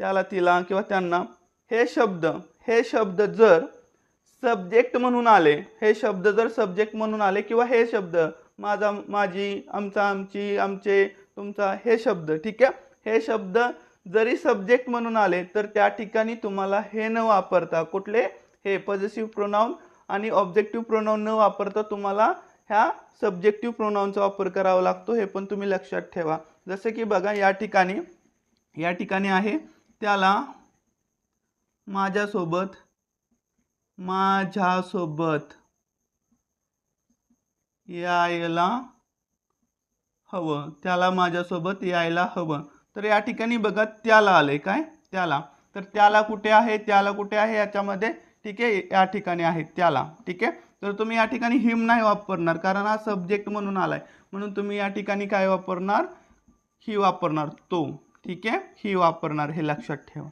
त्याला तिला किंवा त्यांना हे शब्द हे शब्द जर सब्जेक्ट म्हणून आले हे शब्द जर सब्जेक्ट म्हणून आले किंवा हे शब्द माझा माझी आमचा आमची आमचे तुमचा हे शब्द ठीक आहे? हे शब्द जरी सब्जेक्ट म्हणून आले तर त्या ठिकाणी तुम्हाला हे न वापरता कुठले? हे पॉझिटिव्ह प्रोनाऊन आणि ऑब्जेक्टिव्ह प्रोनाऊन न वापरता तुम्हाला ह्या सब्जेक्टिव्ह प्रोनाऊनचा वापर करावा लागतो हे पण तुम्ही लक्षात ठेवा. जसं की बघा या ठिकाणी या ठिकाणी आहे त्याला माझ्यासोबत माझ्यासोबत यायला हवं. त्याला माझ्यासोबत यायला हवं. तर या ठिकाणी बघा त्याला आले काय? त्याला. तर त्याला कुठे आहे? त्याला कुठे आहे? याच्यामध्ये ठीक आहे या ठिकाणी आहे त्याला. ठीक आहे? तर तुम्ही या ठिकाणी हिम नाही वापरणार कारण हा सब्जेक्ट म्हणून आलाय. म्हणून तुम्ही या ठिकाणी काय वापरणार? ही वापरणार तो. ठीक आहे? ही वापरणार हे लक्षात ठेवा.